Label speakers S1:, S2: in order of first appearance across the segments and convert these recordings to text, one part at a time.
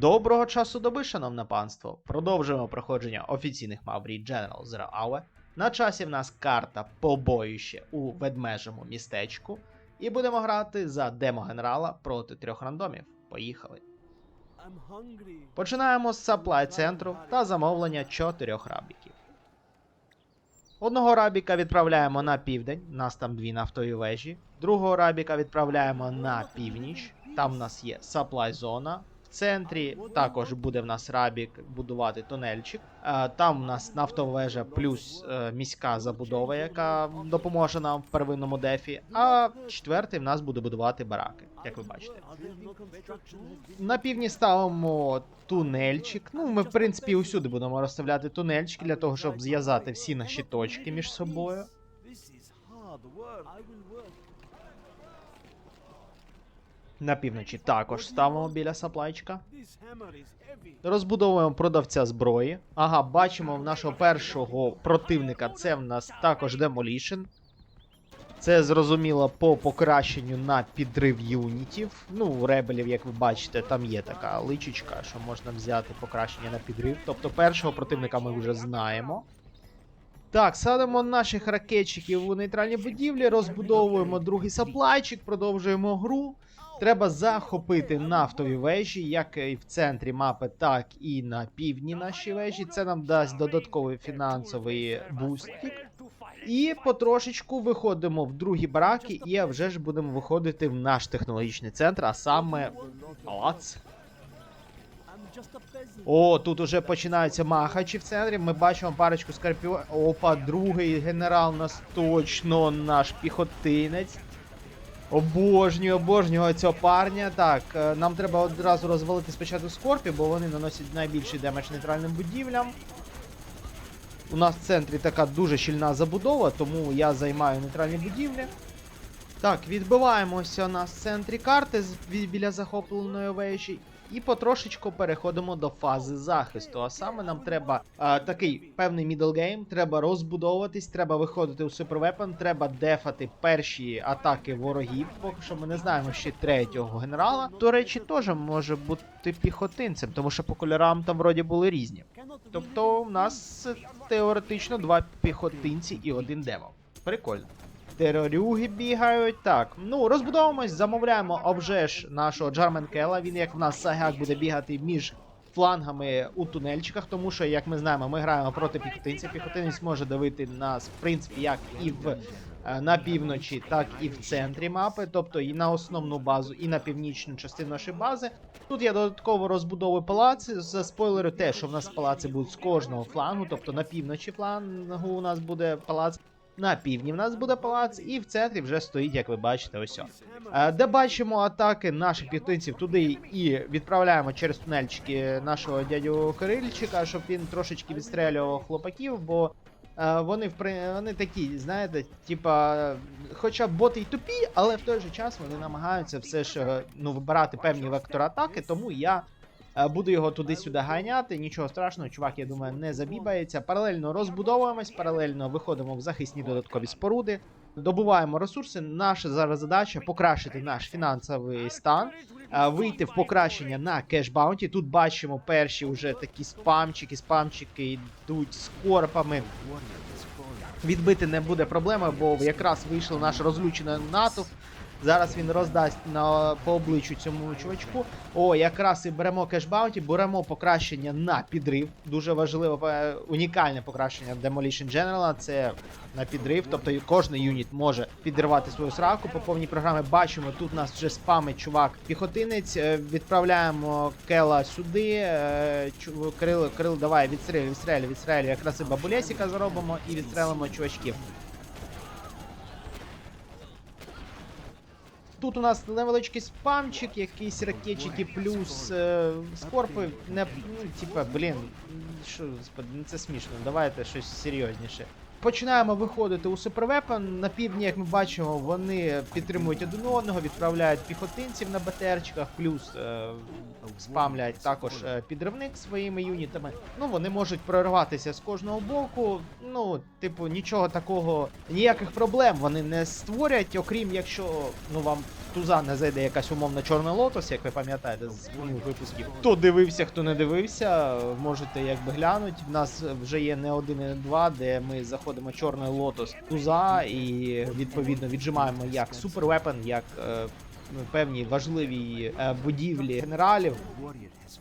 S1: Доброго часу доби, шановне панство. Продовжуємо проходження офіційних мав Reed General з Рауе. На часі в нас карта побоїще у ведмежому містечку. І будемо грати за демо-генерала проти трьох рандомів. Поїхали. Починаємо з саплай центру та замовлення чотирьох рабіків. Одного рабіка відправляємо на південь, нас там дві нафтові вежі. Другого рабіка відправляємо на північ. Там в нас є саплай зона. В центрі також буде в нас рабік будувати тунельчик. Е, Там в нас нафтова вежа плюс е, міська забудова, яка допоможе нам в первинному дефі. А четвертий в нас буде будувати бараки, як ви бачите. На півдні ставимо тунельчик. Ну, ми, в принципі, усюди будемо розставляти тунельчики для того, щоб зв'язати всі наші точки між собою. На півночі також ставимо біля саплайчика. Розбудовуємо продавця зброї. Ага, бачимо в нашого першого противника. Це в нас також Demolition. Це зрозуміло по покращенню на підрив юнітів. Ну, у ребелів, як ви бачите, там є така личечка, що можна взяти покращення на підрив. Тобто першого противника ми вже знаємо. Так, садимо наших ракетчиків у нейтральні будівлі, розбудовуємо другий саплайчик, продовжуємо гру. Треба захопити нафтові вежі, як і в центрі мапи, так і на півдні наші вежі. Це нам дасть додатковий фінансовий бустик. І потрошечку виходимо в другі бараки, і вже ж будемо виходити в наш технологічний центр, а саме палац. О, тут уже починаються махачі в центрі. Ми бачимо парочку скорпіонів. Опа, другий генерал нас точно наш піхотинець. Обожнюю, обожнюю цього парня. Так, е, нам треба одразу розвалити спочатку скорпі, бо вони наносять найбільший демедж нейтральним будівлям. У нас в центрі така дуже щільна забудова, тому я займаю нейтральні будівлі. Так, відбиваємося у нас в центрі карти біля захопленої вежі. І потрошечку переходимо до фази захисту. А саме нам треба а, такий певний game, треба розбудовуватись, треба виходити у супервепен, треба дефати перші атаки ворогів. Поки що ми не знаємо ще третього генерала. До речі, теж може бути піхотинцем, тому що по кольорам там вроді були різні. Тобто, у нас теоретично два піхотинці і один демо. Прикольно. Терорюги бігають. Так, ну розбудовуємось, замовляємо обже ж нашого Джарменкела. Він як в нас сагак буде бігати між флангами у тунельчиках, тому що, як ми знаємо, ми граємо проти піхотинця. Піхотинець може давити нас, в принципі, як і в е, на півночі, так і в центрі мапи, тобто і на основну базу, і на північну частину нашої бази. Тут я додатково розбудовую палаци. За спойлерю те, що в нас палаци будуть з кожного флангу, тобто на півночі флангу у нас буде палац. На півдні в нас буде палац, і в центрі вже стоїть, як ви бачите, ось. Е, Де бачимо атаки наших піхотинців туди і відправляємо через тунельчики нашого дядю Кирильчика, щоб він трошечки відстрелював хлопаків, бо е, вони вони такі, знаєте, типа, хоча боти й тупі, але в той же час вони намагаються все ж е, ну, вибирати певні вектори атаки, тому я. Е, Буду його туди-сюди ганяти, нічого страшного, чувак, я думаю, не забібається. Паралельно розбудовуємось, паралельно виходимо в захисні додаткові споруди, добуваємо ресурси. Наша зараз задача покращити наш фінансовий стан, е, вийти в покращення на кеш-баунті. Тут бачимо перші вже такі спамчики, спамчики йдуть з корпами. Відбити не буде проблеми, бо якраз вийшло наш розлючений натовп. Зараз він роздасть на по обличчю цьому чувачку. О, якраз і беремо кешбаунті, беремо покращення на підрив. Дуже важливе е, унікальне покращення Demolition General. Це на підрив. Тобто кожен юніт може підривати свою сраку по повній програмі. Бачимо, тут нас вже спамить чувак піхотинець. Е, Відправляємо Кела сюди. Е, Кирило, Кирило, давай, відстрілюй, відстрілюй, відстрілюй. Якраз і бабулесіка заробимо і відстрелимо чувачків. Тут у нас невеличкий спамчик, якісь ракетчики, плюс е, скорпи. Не, ну, типа, блін, що, ну це смішно. Давайте щось серйозніше. Починаємо виходити у супервепен. На півдні, як ми бачимо, вони підтримують один одного, відправляють піхотинців на БТРчиках, плюс е, спамлять також е, підривник своїми юнітами. Ну, вони можуть прорватися з кожного боку. Ну, типу, нічого такого, ніяких проблем вони не створять, окрім якщо ну вам туза не зайде якась умовна Чорний лотос, як ви пам'ятаєте з минулих випусків. Хто дивився, хто не дивився, можете якби глянути. В нас вже є не один і не два, де ми заходимо чорний лотос туза і відповідно віджимаємо як супервепен, як е, певні важливі е, будівлі генералів.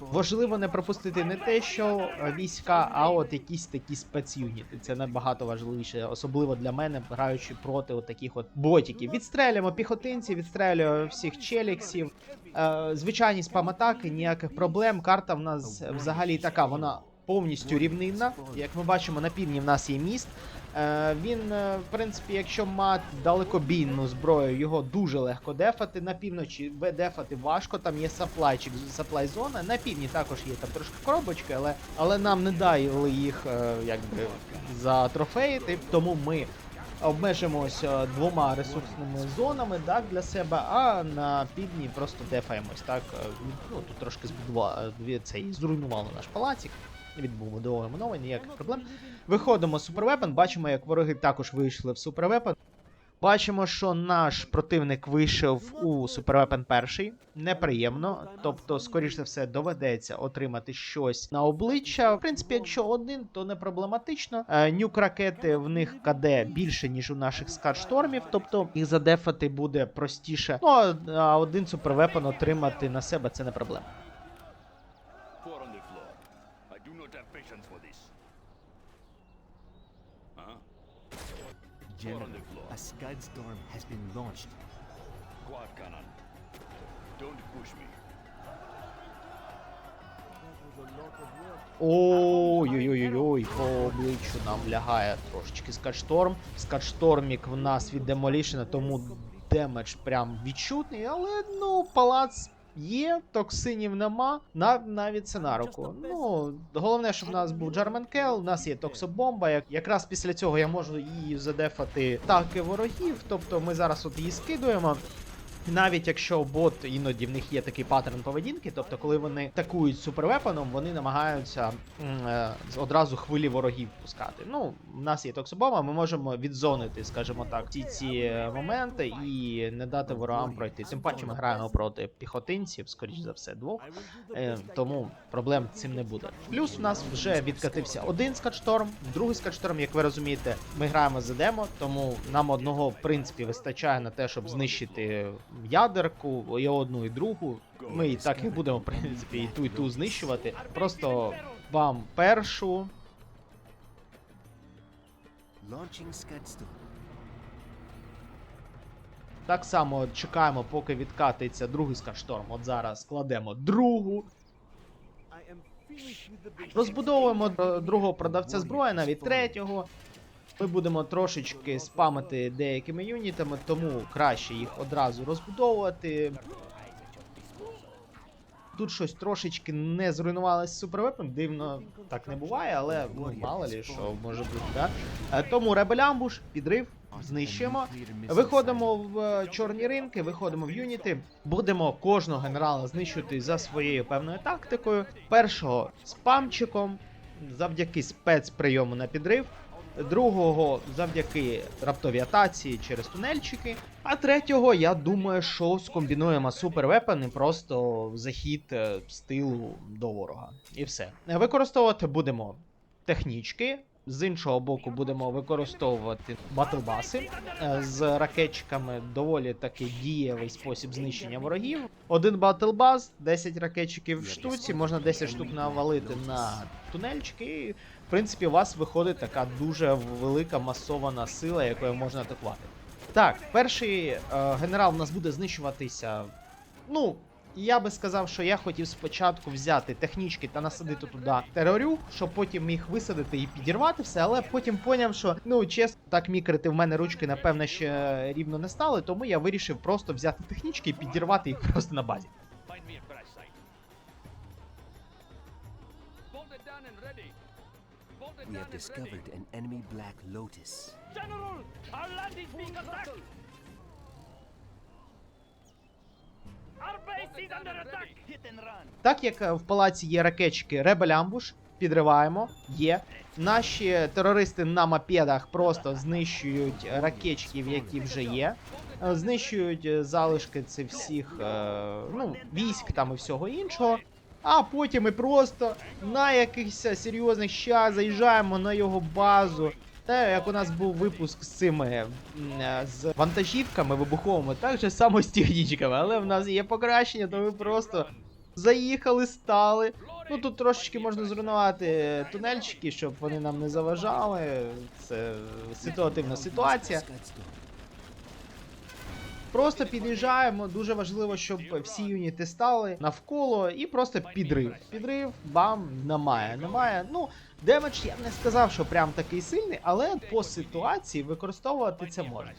S1: Важливо не пропустити не те, що війська, а от якісь такі спецюніти. Це набагато важливіше, особливо для мене, граючи проти от таких от ботіків. Відстрелюємо піхотинців, відстрелюємо всіх челіксів. Е, звичайні спам-атаки, ніяких проблем. Карта в нас взагалі така, вона повністю рівнинна. Як ми бачимо, на півдні в нас є міст. Е, він, е, в принципі, якщо мати далекобійну зброю, його дуже легко дефати. На півночі дефати важко, там є саплайчик, саплай зона. На півдні також є там трошки коробочки, але, але нам не дали їх е, якби затрофеїти, тому ми. Обмежимося двома ресурсними зонами так, для себе, а на півдні просто дефаємось. Так, ну, тут трошки збудували цей зруйнували наш палацик. Відбудовуємо ніяких проблем. Виходимо з супервепен, бачимо, як вороги також вийшли в супервепен. Бачимо, що наш противник вийшов у супервепен перший. Неприємно. Тобто, скоріш за все, доведеться отримати щось на обличчя. В принципі, якщо один, то не проблематично. Е, Нюк ракети в них КД більше, ніж у наших скатштормів, тобто їх задефати буде простіше. Ну а один супервепен отримати на себе це не проблема.
S2: General, a Scud storm has been launched.
S3: Quad cannon. Don't push me.
S1: Ой-ой-ой, по обличчю нам лягає трошечки скатшторм. Скатштормік в нас від демолішена, тому демедж прям відчутний, але ну, палац. Є, токсинів нема, нав- навіть це на руку. Ну, головне, щоб в нас був Джармен Кел, у нас є токсобомба. Як, якраз після цього я можу її задефати таки ворогів. Тобто ми зараз от її скидуємо. Навіть якщо бот іноді в них є такий паттерн поведінки, тобто коли вони атакують супервепоном, вони намагаються е, одразу хвилі ворогів пускати. Ну, в нас є токсобома, ми можемо відзонити, скажімо так, ці ці е, моменти і не дати ворогам пройти. Тим паче ми граємо проти піхотинців, скоріш за все, двох. Е, тому проблем цим не буде. Плюс в нас вже відкатився один скатшторм, другий скатшторм, як ви розумієте, ми граємо за демо, тому нам одного в принципі вистачає на те, щоб знищити ядерку, і одну, і другу. Ми і так і будемо, в принципі, і ту, і ту знищувати. Просто вам першу. Так само чекаємо, поки відкатиться другий скашторм. От зараз кладемо другу. Розбудовуємо е, другого продавця зброї, навіть третього. Ми будемо трошечки спамити деякими юнітами, тому краще їх одразу розбудовувати. Тут щось трошечки не зруйнувалося супервепом. Дивно, так не буває, але ну, мало лі, що може бути, да? Е, Тому ребель амбуш, підрив, знищуємо. Виходимо в е, чорні ринки, виходимо в юніти. Будемо кожного генерала знищувати за своєю певною тактикою. Першого спамчиком, завдяки спецприйому на підрив. Другого завдяки раптовій атаці через тунельчики. А третього, я думаю, що скомбінуємо супервепен і просто захід е, з тилу до ворога. І все. Використовувати будемо технічки. З іншого боку, будемо використовувати батлбаси е, з ракетчиками доволі таки дієвий спосіб знищення ворогів. Один батлбас, 10 ракетчиків в штуці, можна 10 штук навалити на тунельчики. В принципі, у вас виходить така дуже велика масована сила, якою можна атакувати. Так, перший е, генерал у нас буде знищуватися. Ну, я би сказав, що я хотів спочатку взяти технічки та насадити туди терорю, щоб потім їх висадити і підірвати все, але потім поняв, що ну чесно, так мікрити в мене ручки, напевно, ще рівно не стали, тому я вирішив просто взяти технічки і підірвати їх просто на базі.
S2: We have discovered
S3: ready.
S2: an enemy Black Lotus.
S3: General, our land is being attacked. Our base is under attack. Hit and run.
S1: Так як е, в палаці є ракетчики Rebel Ambush, Підриваємо. Є. Наші терористи на мопедах просто знищують ракетчиків, які вже є. Знищують е, залишки цих всіх е, ну, військ там і всього іншого. А потім ми просто на якихось серйозних щах заїжджаємо на його базу. Те, як у нас був випуск з цими е, з вантажівками вибуховими, так же само з технічками, але в нас є покращення, то ми просто заїхали, стали. Ну тут трошечки можна зруйнувати тунельчики, щоб вони нам не заважали. Це ситуативна ситуація. Просто під'їжджаємо. Дуже важливо, щоб всі юніти стали навколо і просто підрив. Підрив, бам, немає. Немає. Ну, демедж я б не сказав, що прям такий сильний, але по ситуації використовувати це можна.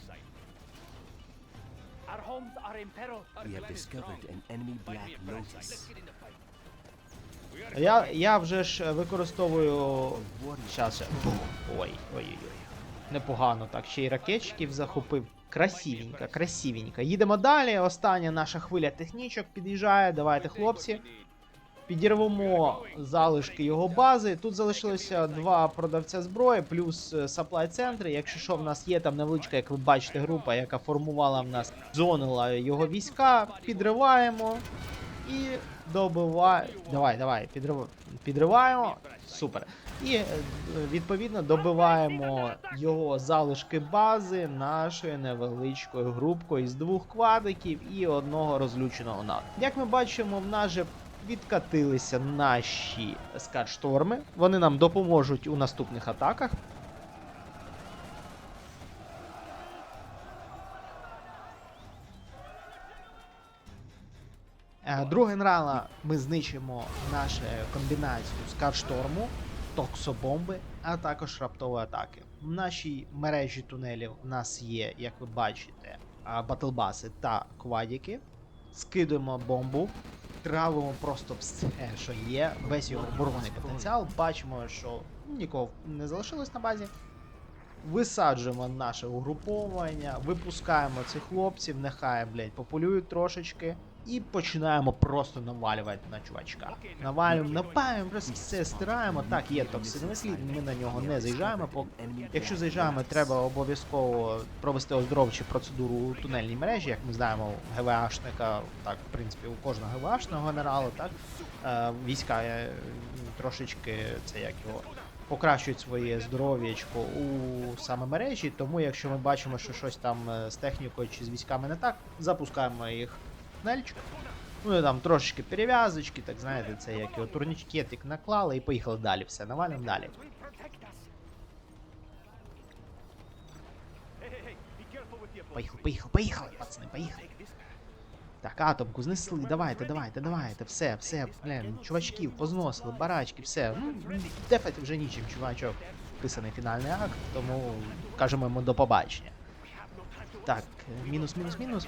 S1: Я, я вже ж використовую. Щас. ще. Ой, ой, ой, ой. Непогано так. Ще й ракетчиків захопив. Красивенько, красивенько. Їдемо далі. Остання наша хвиля технічок під'їжджає. Давайте, хлопці. Підірвемо залишки його бази. Тут залишилося два продавця зброї, плюс е, саплай центри. Якщо що, в нас є там невеличка, як ви бачите, група, яка формувала в нас, зонила його війська. Підриваємо і добиваємо. Давай, давай, підрив... підриваємо. Супер. І е, відповідно добиваємо його залишки бази нашою невеличкою групкою з двох квадиків і одного розлюченого НАТО. Як ми бачимо, в нас же відкатилися наші скатшторми. Вони нам допоможуть у наступних атаках. Е, Друга генерала ми знищимо нашу комбінацію скаршторму, токсобомби, а також раптової атаки. В нашій мережі тунелів в нас є, як ви бачите, батлбаси та квадіки. Скидуємо бомбу, травимо просто все, що є, весь його оборонний потенціал. Бачимо, що нікого не залишилось на базі. Висаджуємо наше угруповання, випускаємо цих хлопців, нехай, блядь, популюють трошечки. І починаємо просто навалювати на чувачка. Навалюємо, напаємо, просто все стираємо. Так, є токсичний слід, ми на нього не заїжджаємо. Якщо заїжджаємо, треба обов'язково провести оздоровчу процедуру у тунельній мережі. Як ми знаємо, ГВАшника, так, в принципі, у кожного ГВАшного генерала, так, е, війська е, трошечки це як його. Покращують своє здоров'ячко у саме мережі, тому якщо ми бачимо, що щось там е, з технікою чи з військами не так, запускаємо їх тунельчик. Ну і там трошечки перев'язочки, так знаєте, це як його турнічкетик наклали і поїхали далі. Все, навалимо далі. Поїхали, поїхали, поїхали, пацани, поїхали. Так, атомку знесли, давайте, давайте, давайте, все, все, блін, чувачків позносили, барачки, все. Ну, дефати вже нічим, чувачок. Писаний фінальний акт, тому кажемо йому до побачення. Так, мінус, мінус, мінус.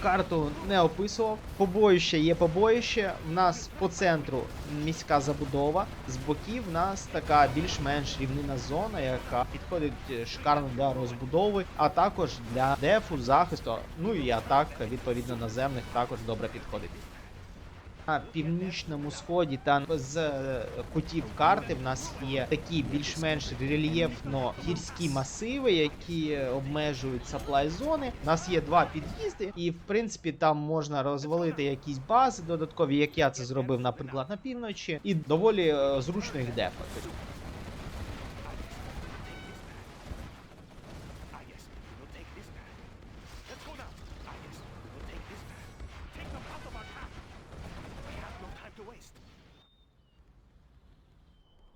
S1: Карту не описував. Побоїще є побоїще. В нас по центру міська забудова. З боків в нас така більш-менш рівнина зона, яка підходить е, шикарно для розбудови, а також для дефу, захисту. Ну і атак відповідно наземних також добре підходить. На північному сході та з е, кутів карти в нас є такі більш-менш рельєфно гірські масиви, які обмежують саплай зони. У нас є два під'їзди, і в принципі там можна розвалити якісь бази додаткові, як я це зробив, наприклад, на півночі, і доволі е, зручно їх дефати.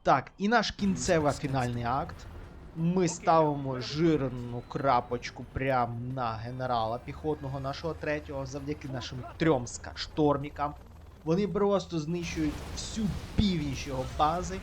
S1: Так, і наш кінцевий фінальний акт. Ми ставимо жирну крапочку прямо на генерала піхотного нашого третього завдяки нашим трьом штормікам. Вони просто знищують всю північ його бази.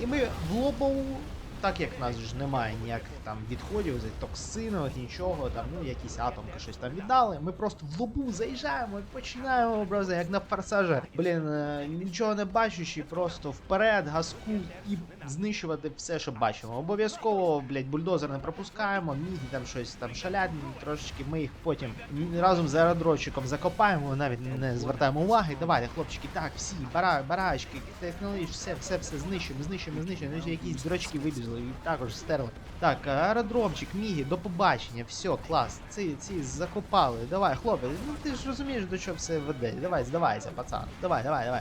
S1: І ми в лобову так як в нас ж немає ніяких там відходів, з токсинових, нічого, там, ну, якісь атомки щось там віддали. Ми просто в лобу заїжджаємо і починаємо образи, як на форсаже. Блін, е, нічого не бачучи, просто вперед, газку і знищувати все, що бачимо. Обов'язково, блядь, бульдозер не пропускаємо, міги там щось там шалять, трошечки ми їх потім разом з аеродротчиком закопаємо, навіть не звертаємо уваги. Давайте, хлопчики, так, всі, бара, барачки, технології, все, все, все знищимо, знищимо, знищимо. Якісь дрочки вибіжли і також стерли. Так, аеродромчик, міги, до побачення, все, клас. Ці, ці закопали. Давай, хлопець, ну ти ж розумієш, до чого все веде. Давай, здавайся, пацан. Давай, давай, давай.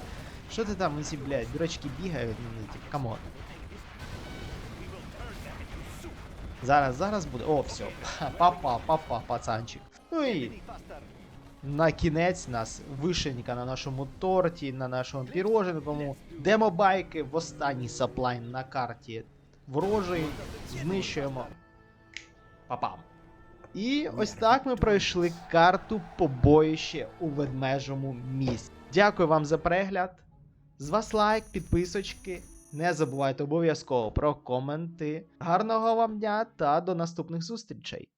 S1: Що ти там, ці, блядь, дрочки бігають, ну, типу, камон. Зараз, зараз буде. О, все. Папа, папа, пацанчик. Ну і на кінець нас вишенька на нашому торті, на нашому піроженкому. Демобайки в останній саплайн на карті ворожий. Знищуємо. Папам. І ось так ми пройшли карту побоїще у ведмежому місті. Дякую вам за перегляд. З вас лайк, підписочки. Не забувайте обов'язково про коменти. Гарного вам дня та до наступних зустрічей!